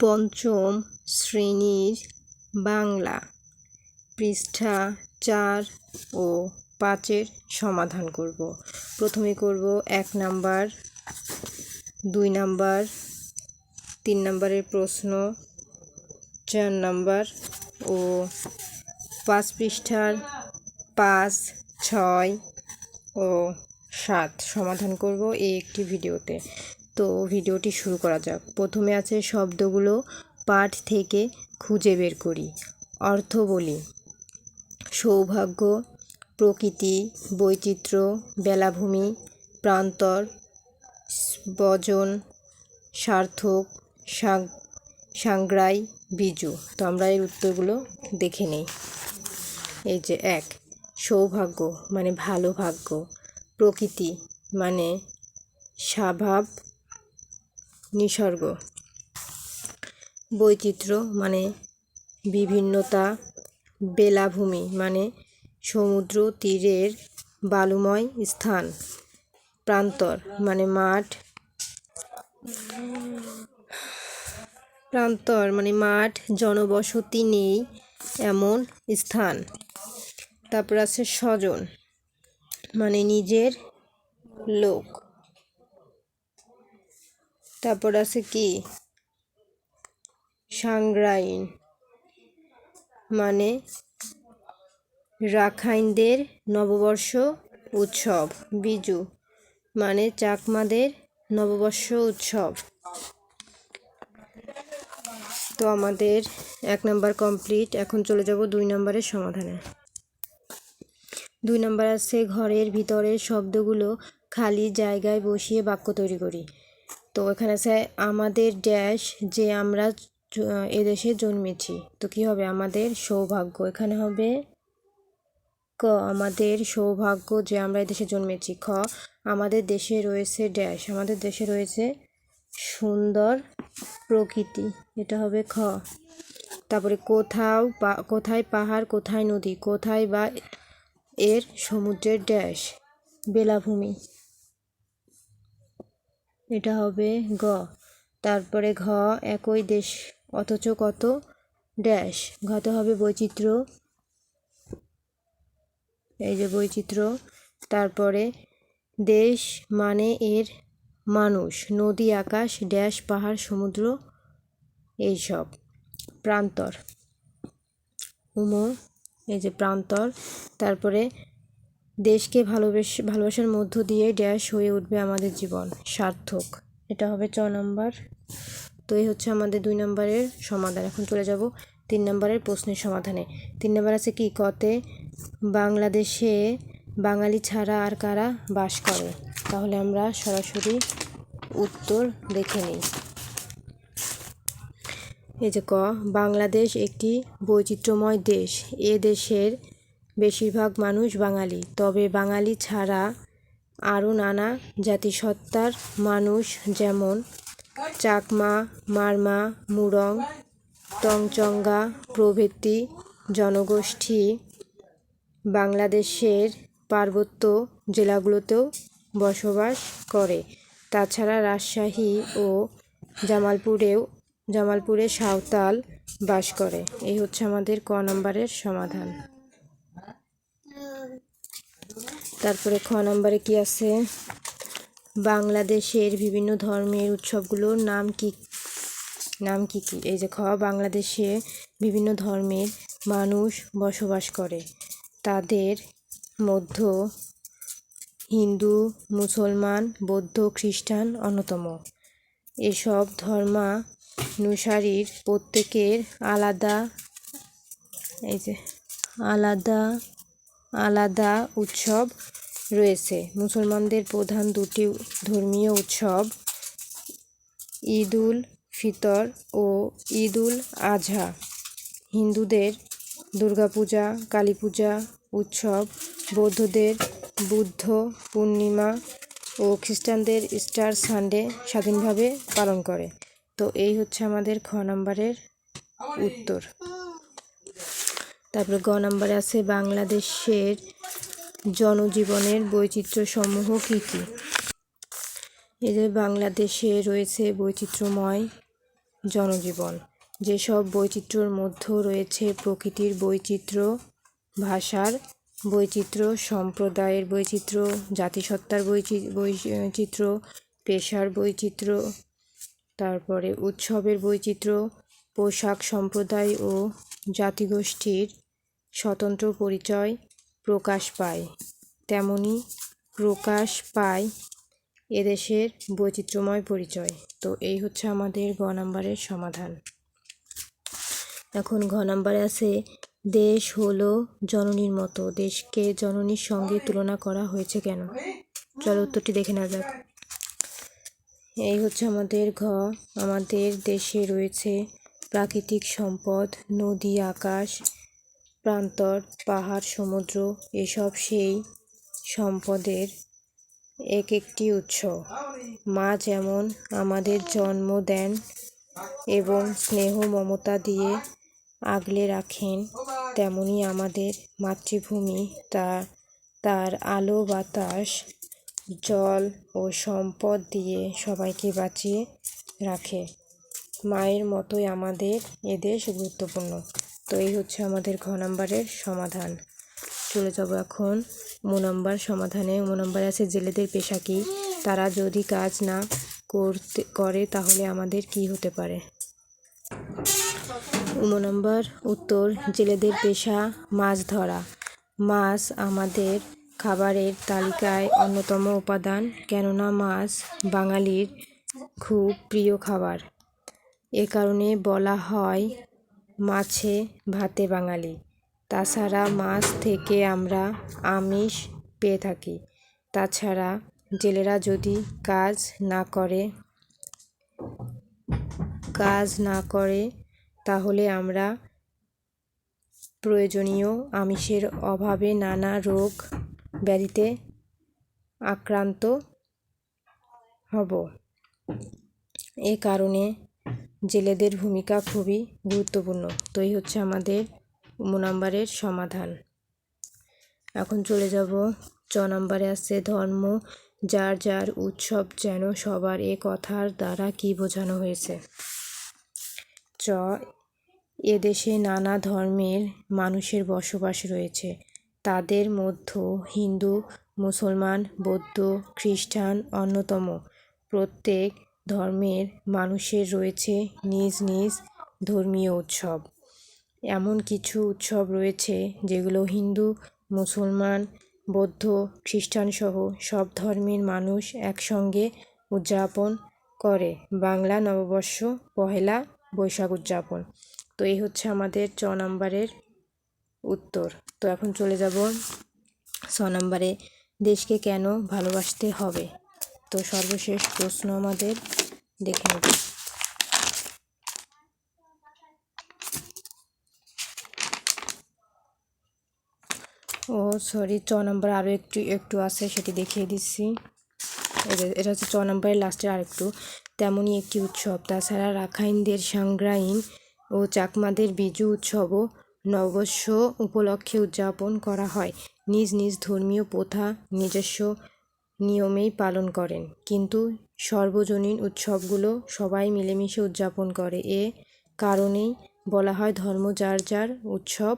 পঞ্চম শ্রেণির বাংলা পৃষ্ঠা চার ও পাঁচের সমাধান করব। প্রথমে করব এক নাম্বার, দুই নাম্বার, তিন নাম্বারের প্রশ্ন, চার নাম্বার ও পাঁচ পৃষ্ঠার পাঁচ, ছয় ও সাত সমাধান করব এই একটি ভিডিওতে। তো ভিডিওটি শুরু করা যাক। প্রথমে আছে শব্দগুলো পাঠ থেকে খুঁজে বের করি। অর্থ বলি। সৌভাগ্য, প্রকৃতি, বৈচিত্র্য, বেলাভূমি, প্রান্তর, বজন, সার্থক সাংগ্রাই, বিজু। তো আমরা এর উত্তরগুলো দেখে নেই। এই যে এক, সৌভাগ্য মানে ভালো ভাগ্য। প্রকৃতি মানে স্বভাব নিসর্গ। বৈচিত্র্য মানে বিভিন্নতা। বেলাভূমি মানে সমুদ্র তীরের বালুময় স্থান। প্রান্তর মানে মাঠ। প্রান্তর মানে মাঠ, জনবসতি নেই এমন স্থান। তারপর আছে স্বজন মানে নিজের লোক। তারপর আছে কি? সাংগ্রাইন। মানে রাখাইনদের নববর্ষ উৎসব, বিজু। মানে চাকমাদের নববর্ষ উৎসব। তো আমাদের এক নাম্বার কমপ্লিট। এখন চলে যাব দুই নাম্বারের সমাধানে। দুই নাম্বার আছে, ঘরের ভিতরের শব্দগুলো খালি জায়গায় বসিয়ে বাক্য তৈরি করি। তো এখানে আছে, আমাদের ড্যাশ যে আমরা এদেশে জন্মেছি, তো কি হবে? আমাদের সৌভাগ্য। এখানে হবে, ক, আমাদের সৌভাগ্য যে আমরা এদেশে জন্মেছি। খ, আমাদের দেশে রয়েছে ড্যাশ আমাদের দেশে রয়েছে সুন্দর প্রকৃতি। এটা হবে খ। তারপরে, কোথাও কোথায় পাহাড়, কোথায় নদী, কোথায় বা এর সমুদ্রের ড্যাশ বেলাভূমি। এটা হবে গ। তারপরে ঘ একই দেশ, অথচ কত? ড্যাশ। ঘতে হবে বৈচিত্র্য। এই যে বৈচিত্র্য। তারপরে দেশ মানে এর মানুষ। নদী, আকাশ, ড্যাশ, পাহাড়, সমুদ্র, এইসব। প্রান্তর। উমো, এই যে প্রান্তর। তারপরে দেশকে ভালোবেস, ভালোবাসার মধ্য দিয়ে ড্যাশ হয়ে উঠবে আমাদের জীবন, সার্থক। এটা হবে চ নম্বর। তো এই হচ্ছে আমাদের দুই নম্বরের সমাধান। এখন চলে যাব তিন নম্বরের প্রশ্নের সমাধানে। তিন নম্বর আছে কি? কতে বাংলাদেশে বাঙালি ছাড়া আর কারা বাস করে? তাহলে আমরা সরাসরি উত্তর দেখে নিই। এই যে ক, বাংলাদেশ একটি বৈচিত্র্যময় দেশ। এ দেশের বেশিরভাগ মানুষ বাঙালি। তবে বাঙালি ছাড়া আরও নানা জাতিসত্তার মানুষ যেমন চাকমা, মারমা, মুরং, টংচঙ্গা প্রভৃতি জনগোষ্ঠী বাংলাদেশের পার্বত্য জেলাগুলোতেও বসবাস করে। তাছাড়া রাজশাহী ও জামালপুরেও, জামালপুরে সাঁওতাল বাস করে। এই হচ্ছে আমাদের ক নম্বরের সমাধান। তারপরে খ নম্বরে কি আছে? বাংলাদেশের বিভিন্ন ধর্মের উৎসবগুলোর নাম কি নাম কি কি? এই যে খ, বাংলাদেশে বিভিন্ন ধর্মের মানুষ বসবাস করে। তাদের মধ্য হিন্দু, মুসলমান, বৌদ্ধ, খ্রিস্টান অন্যতম। এসব ধর্মানুসারীর প্রত্যেকের আলাদা, এই যে আলাদা আলাদা উৎসব রয়েছে। মুসলমানদের প্রধান দুটি ধর্মীয় উৎসব ঈদ উল ফিতর ও ঈদ উল আজহা হিন্দুদের দুর্গাপূজা কালী পূজা উৎসব, বৌদ্ধদের বুদ্ধ পূর্ণিমা ও খ্রিস্টানদের স্টার সানডে স্বাধীনভাবে পালন করে। তো এই হচ্ছে আমাদের খ নম্বরের উত্তর। তারপরে গ নম্বরে আছে বাংলাদেশের জনজীবনের বৈচিত্র্যসমূহ কী কী? এই যে বাংলাদেশে রয়েছে বৈচিত্র্যময় জনজীবন, যেসব বৈচিত্র্যর মধ্যে রয়েছে প্রকৃতির বৈচিত্র্য, ভাষার বৈচিত্র্য, সম্প্রদায়ের বৈচিত্র্য জাতিসত্তার বৈচি- বৈচিত্র্য, পেশার বৈচিত্র্য, তারপরে উৎসবের বৈচিত্র্য পোশাক সম্প্রদায় ও জাতিগোষ্ঠীর স্বতন্ত্র পরিচয় প্রকাশ পায়। তেমনি প্রকাশ পায় এদেশের বৈচিত্র্যময় পরিচয়। তো এই হচ্ছে আমাদের গ নাম্বারের সমাধান। এখন ঘ নাম্বারে আছে, দেশ হলো জননীর মতো। দেশকে জননীর সঙ্গে তুলনা করা হয়েছে কেন? চলো উত্তরটি দেখে নেওয়া যাক। এই হচ্ছে আমাদের ঘ। আমাদের দেশে রয়েছে প্রাকৃতিক সম্পদ, নদী, আকাশ, প্রান্তর, পাহাড়, সমুদ্র, এসব সেই সম্পদের এক একটি উৎস। মা যেমন আমাদের জন্ম দেন এবং স্নেহ, মমতা দিয়ে আগলে রাখেন, তেমনি আমাদের মাতৃভূমি তা তার আলো, বাতাস, জল ও সম্পদ দিয়ে সবাইকে বাঁচিয়ে রাখে। মায়ের মতোই আমাদের এদেশ গুরুত্বপূর্ণ। তো এই হচ্ছে আমাদের ঘ নাম্বারের সমাধান। চলে যাব এখন মো নাম্বার সমাধানে। মো নাম্বার আছে জেলেদের পেশা কি? তারা যদি কাজ না করতে, করে তাহলে আমাদের কি হতে পারে? উম নম্বর উত্তর, জেলেদের পেশা মাছ ধরা। মাছ আমাদের খাবারের তালিকায় অন্যতম উপাদান, কেননা মাছ বাঙালির খুব প্রিয় খাবার। এ কারণে বলা হয় মাছে ভাতে বাঙালি। তাছাড়া মাছ থেকে আমরা আমিষ পেয়ে থাকি। তাছাড়া জেলেরা যদি কাজ না করে, কাজ না করে, তাহলে আমরা প্রয়োজনীয় আমিষের অভাবে নানা রোগ ব্যাধিতে আক্রান্ত হব। এ কারণে জেলেদের ভূমিকা খুবই গুরুত্বপূর্ণ। তো এই হচ্ছে আমাদের উম নাম্বারের সমাধান। এখন চলে যাব চ নাম্বারে আছে ধর্ম যার যার উৎসব যেন সবার এ কথার দ্বারা কি বোঝানো হয়েছে? চ এদেশে নানা ধর্মের মানুষের বসবাস রয়েছে। তাদের মধ্যে হিন্দু, মুসলমান, বৌদ্ধ, খ্রিস্টান অন্যতম। প্রত্যেক ধর্মের মানুষের রয়েছে নিজ নিজ ধর্মীয় উৎসব। এমন কিছু উৎসব রয়েছে যেগুলো হিন্দু, মুসলমান, বৌদ্ধ খ্রিস্টান সহ সব ধর্মের মানুষ একসঙ্গে উদযাপন করে। বাংলা নববর্ষ পহেলা বৈশাখ উদযাপন। তো এই হচ্ছে আমাদের চ নম্বরের উত্তর। তো এখন চলে যাব ছ নম্বরে, দেশকে কেন ভালোবাসতে হবে? তো সর্বশেষ প্রশ্ন আমাদের দেখে নেব। ও সরি চ নম্বর আরও একটু একটু আছে, সেটি দেখিয়ে দিচ্ছি। এটা হচ্ছে চ নম্বরের লাস্টের আরেকটু। তেমনই একটি উৎসব, তাছাড়া রাখাইনদের সাংগ্রাইন ও চাকমাদের বিজু উৎসবও নববর্ষ উপলক্ষে উদযাপন করা হয়। নিজ নিজ ধর্মীয় প্রথা, নিজস্ব নিয়মেই পালন করেন। কিন্তু সর্বজনীন উৎসবগুলো সবাই মিলেমিশে উদযাপন করে। এ কারণেই বলা হয় ধর্ম যার যার উৎসব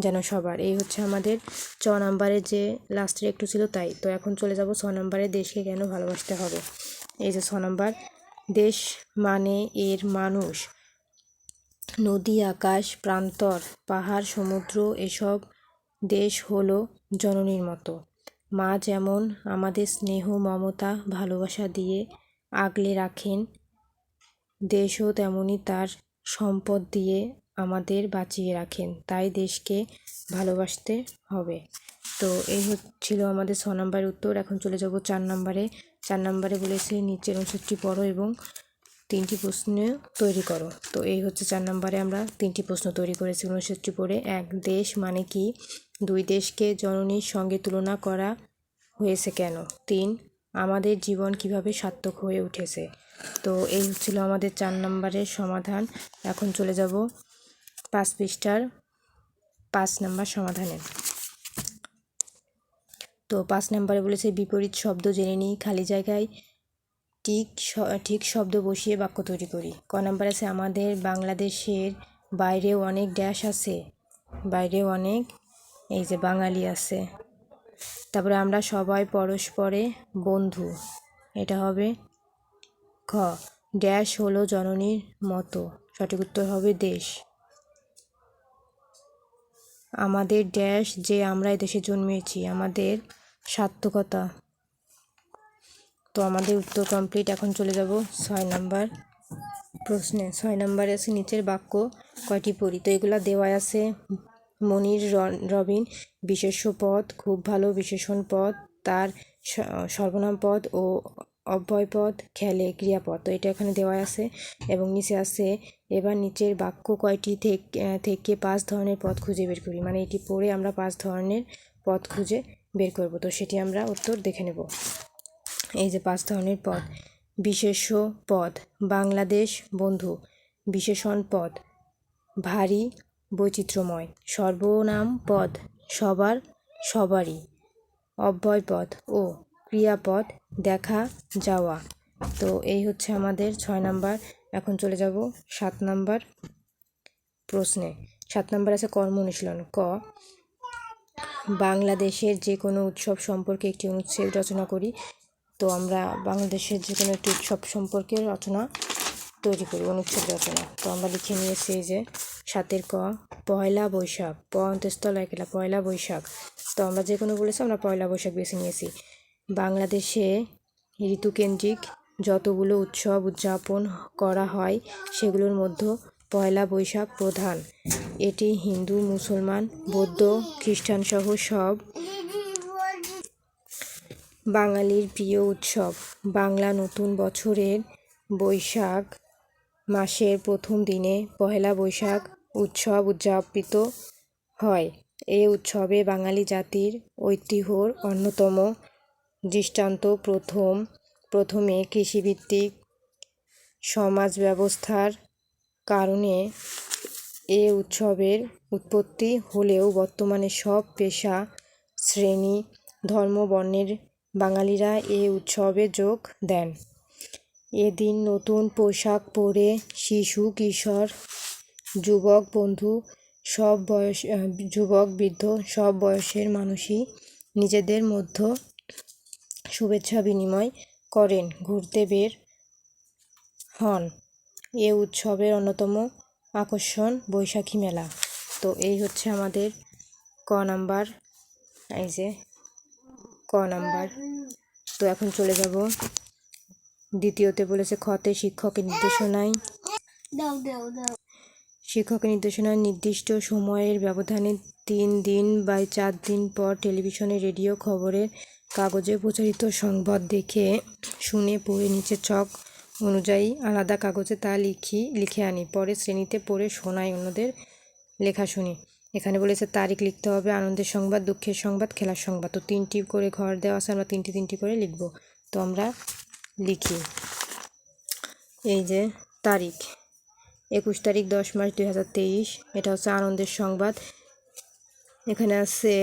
যেন সবার। এই হচ্ছে আমাদের চ নম্বরে যে লাস্টের একটু ছিল তাই। তো এখন চলে যাব ছ নাম্বারে দেশকে কেন ভালোবাসতে হবে? এই যে ছ নম্বর, দেশ মানে এর মানুষ। নদী, আকাশ, প্রান্তর, পাহাড়, সমুদ্র, এসব দেশ হলো জননীর মতো। মা যেমন আমাদের স্নেহ, মমতা, ভালোবাসা দিয়ে আগলে রাখেন, দেশও তেমনি তার সম্পদ দিয়ে আমাদের বাঁচিয়ে রাখেন। তাই দেশকে ভালোবাসতে হবে। তো এই হচ্ছিল আমাদের ছ নম্বরের উত্তর। এখন চলে যাব চার নম্বরে। চার নম্বরে বলেছে, নিচের অনুচ্ছেদটি পড়ো এবং তিনটি প্রশ্ন তৈরি করো। তো এই হচ্ছে চার নম্বরে আমরা তিনটি প্রশ্ন তৈরি করেছি অনুচ্ছেদটি পড়ে। এক দেশ মানে কি? দুই দেশকে জননীর সঙ্গে তুলনা করা হয়েছে কেন? তিন, আমাদের জীবন কীভাবে সার্থক হয়ে উঠেছে? তো এই হচ্ছিল আমাদের চার নম্বরের সমাধান। এখন চলে যাব পাঁচ পৃষ্ঠার পাঁচ নাম্বার সমাধানে। তো পাঁচ নাম্বারে বলেছে বিপরীত শব্দ জেনে নিই। খালি জায়গায় ঠিক ঠিক শব্দ বসিয়ে বাক্য তৈরি করি। ক নাম্বার আছে, আমাদের বাংলাদেশের বাইরেও অনেক ড্যাশ আছে। বাইরেও অনেক, এই যে বাঙালি আছে। তারপরে আমরা সবাই পরস্পরে বন্ধু। এটা হবে খ ড্যাশ হলো জননীর মতো। সঠিক উত্তর হবে দেশ। আমাদের ড্যাশ যে আমরা দেশে জন্মেছি, আমাদের সার্থকতা তো আমাদের উত্তর কমপ্লিট এখন চলে যাব ছয় নাম্বার প্রশ্নে। ছয় নাম্বারে আছে নিচের বাক্য কয়টি পড়ি? তো এগুলা দেওয়া আছে মনির রবিন, বিশেষ্য পদ, খুব ভালো বিশেষণ পদ, তার সর্বনাম পদ ও অব্যয় পদ, খেলে ক্রিয়াপদ। তো এটা এখানে দেওয়া আছে এবং নিচে আছে, এবার নিচের বাক্য কয়টি থেকে থেকে পাঁচ ধরনের পদ খুঁজে বের করি? মানে এটি পড়ে আমরা পাঁচ ধরনের পদ খুঁজে বের করব। তো সেটি আমরা উত্তর দেখে নেব। এই যে পাঁচ ধরনের পদ। বিশেষ্য পদ বাংলাদেশ বন্ধু। বিশেষণ পদ ভারী, বৈচিত্র্যময়। সর্বনাম পদ, সবার, সবারই। অব্যয় পদ ও ক্রিয়াপদ, দেখা, যাওয়া। তো এই হচ্ছে আমাদের ছয় নাম্বার। এখন চলে যাব সাত নাম্বার প্রশ্নে। সাত নাম্বার আছে কর্ম অনুশীলন, ক। বাংলাদেশের যে কোনো উৎসব সম্পর্কে একটি অনুচ্ছেদ রচনা করি। তো আমরা বাংলাদেশের যে কোনো একটি উৎসব সম্পর্কে রচনা তৈরি করি, অনুচ্ছেদ রচনা। তো আমরা লিখে নিয়েছি যে সাতের ক, পয়লা বৈশাখ, প অন্তস্থল একলা, পয়লা বৈশাখ। তো আমরা যে কোনো বলেছি আমরা পয়লা বৈশাখ বেছে নিয়েছি। বাংলাদেশে ঋতুকেন্দ্রিক যতগুলো উৎসব উদযাপন করা হয়, সেগুলোর মধ্যে পয়লা বৈশাখ প্রধান। এটি হিন্দু, মুসলমান, বৌদ্ধ খ্রিস্টান সহ সব বাঙালির প্রিয় উৎসব। বাংলা নতুন বছরের বৈশাখ মাসের প্রথম দিনে পহেলা বৈশাখ উৎসব উদযাপিত হয়। এই উৎসবে বাঙালি জাতির ঐতিহ্যর অন্যতম দৃষ্টান্ত প্রথম, প্রথমে কৃষিভিত্তিক সমাজ ব্যবস্থার কারণে এ উৎসবের উৎপত্তি হলেও বর্তমানে সব পেশা, শ্রেণি, ধর্ম, বর্ণের বাঙালিরা এ উৎসবে যোগ দেন। এদিন নতুন পোশাক পরে শিশু, কিশোর, যুবক, বন্ধু, সব বয়স যুবক, বৃদ্ধ, সব বয়সের মানুষই নিজেদের মধ্যে শুভেচ্ছা বিনিময় করেন, ঘুরতে বের হন। এ উৎসবের অন্যতম আকর্ষণ বৈশাখী মেলা। তো এই হচ্ছে আমাদের ক নাম্বার। এই যে ক নাম্বার। তো এখন চলে যাব। দ্বিতীয়তে বলেছে খতে শিক্ষকের নির্দেশনায়। শিক্ষকের নির্দেশনায় নির্দিষ্ট সময়ের ব্যবধানে তিন দিন বা চার দিন পর টেলিভিশনে রেডিও খবরের কাগজে প্রচারিত সংবাদ দেখে শুনে পড়ে নিচে ছক অনুযায়ী আলাদা কাগজে তা লিখি লিখে আনি। পরে শ্রেণীতে পড়ে শোনাই অন্যদের লেখা শুনি এখানে বলেছে, তারিখ লিখতে হবে, আনন্দের সংবাদ, দুঃখের সংবাদ, খেলার সংবাদ। তো তিনটি করে ঘর দেওয়া আছে, আমরা তিনটি তিনটি করে লিখব। তো আমরা লিখি। এই যে তারিখ, একুশ তারিখ, দশ মাস দুই হাজার তেইশ। এটা হচ্ছে আনন্দের সংবাদ। এখানে আছে,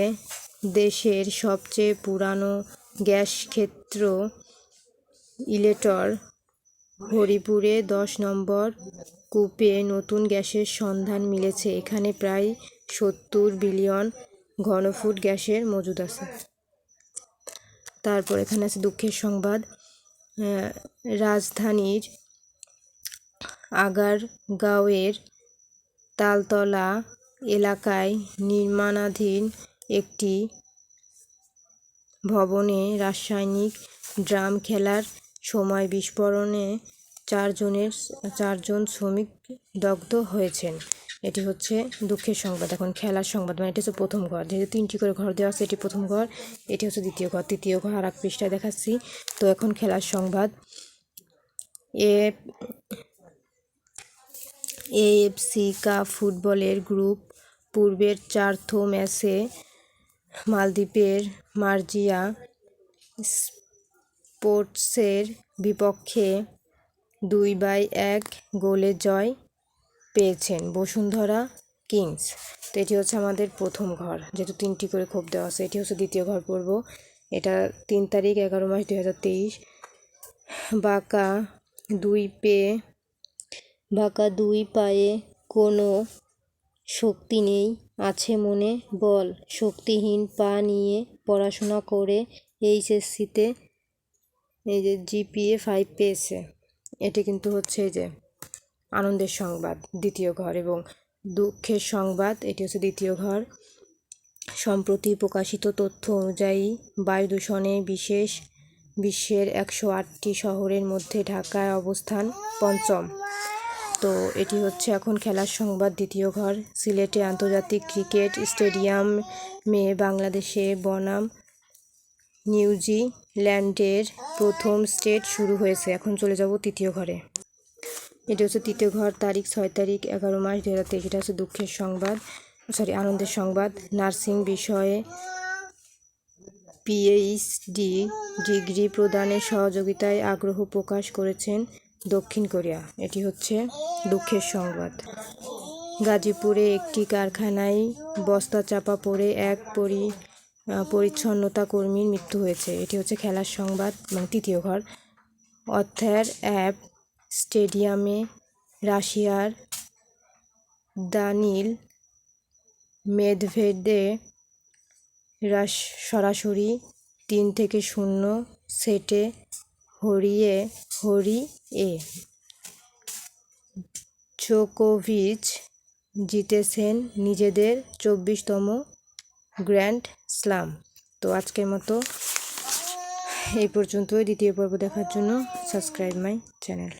দেশের সবচেয়ে পুরানো গ্যাস ক্ষেত্র, ইলেটর, হরিপুরে দশ নম্বর কূপে নতুন গ্যাসের সন্ধান মিলেছে। এখানে প্রায় সত্তর বিলিয়ন ঘনফুট গ্যাসের মজুদ আছে। তারপর এখানে আছে দুঃখের সংবাদ। রাজধানীর আগারগাঁওয়ের তালতলা এলাকায় নির্মাণাধীন একটি ভবনে রাসায়নিক ড্রাম খেলার সময় বিস্ফোরণে চারজনের, চারজন শ্রমিক দগ্ধ হয়েছেন। এটি হচ্ছে দুঃখের সংবাদ। এখন খেলার সংবাদ মানে এটি হচ্ছে প্রথম ঘর। যেহেতু তিনটি করে ঘর দেওয়া আছে, এটি প্রথম ঘর, এটি হচ্ছে দ্বিতীয় ঘর। তৃতীয় ঘর আর এক পৃষ্ঠায় দেখাচ্ছি। তো এখন খেলার সংবাদ। এ এএফসি কাপ ফুটবলের গ্রুপ, পূর্বের চার্থ ম্যাচে মালদ্বীপের মার্জিয়া স্পোর্টসের বিপক্ষে দুই বাই এক গোলে জয়। পেয়েছেন বসুন্ধরা কিংস। তো এটি হচ্ছে আমাদের প্রথম ঘর। যেহেতু তিনটি করে খোপ দেওয়া আছে, এটি হচ্ছে দ্বিতীয় ঘর পড়ব। এটা তিন তারিখ এগারো মাস দুই হাজার তেইশ। বাঁকা দুই পেয়ে বাঁকা দুই পায়ে কোনো শক্তি নেই, আছে মনে বল, শক্তিহীন পা নিয়ে পড়াশোনা করে এইচএসসিতে, এই যে জিপিএ ফাইভ পেয়েছে। এটি কিন্তু হচ্ছে যে আনন্দের সংবাদ, দ্বিতীয় ঘর এবং দুঃখের সংবাদ, এটি হচ্ছে দ্বিতীয় ঘর। সম্প্রতি প্রকাশিত তথ্য অনুযায়ী বায়ু দূষণে বিশেষ বিশ্বের একশো আটটি শহরের মধ্যে ঢাকায় অবস্থান পঞ্চম। তো এটি হচ্ছে এখন খেলার সংবাদ, দ্বিতীয় ঘর। সিলেটে আন্তর্জাতিক ক্রিকেট স্টেডিয়ামে বাংলাদেশে বনাম নিউজিল্যান্ডের প্রথম স্টেট শুরু হয়েছে। এখন চলে যাব তৃতীয় ঘরে। এটি হচ্ছে তৃতীয় ঘর, তারিখ ছয় তারিখ এগারো মাস দু হাজার তেইশ। এটা হচ্ছে দুঃখের সংবাদ সরি আনন্দের সংবাদ। নার্সিং বিষয়ে পিএইচডি ডিগ্রি প্রদানের সহযোগিতায় আগ্রহ প্রকাশ করেছেন দক্ষিণ কোরিয়া। এটি হচ্ছে দুঃখের সংবাদ। গাজীপুরে একটি কারখানায় বস্তা চাপা পড়ে এক পরি পরিচ্ছন্নতা কর্মীর মৃত্যু হয়েছে। এটি হচ্ছে খেলার সংবাদ মানে তৃতীয় ঘর। অর্থের অ্যাপ স্টেডিয়ামে রাশিয়ার দানিল মেদভেদে রাস সরাসরি তিন থেকে শূন্য সেটে হরিয়ে হরি এ জোকোভিচ জিতেছেন নিজেদের চব্বিশতম গ্র্যান্ড স্লাম। তো আজকের মতো এই পর্যন্তই। দ্বিতীয় পর্ব দেখার জন্য সাবস্ক্রাইব মাই চ্যানেল।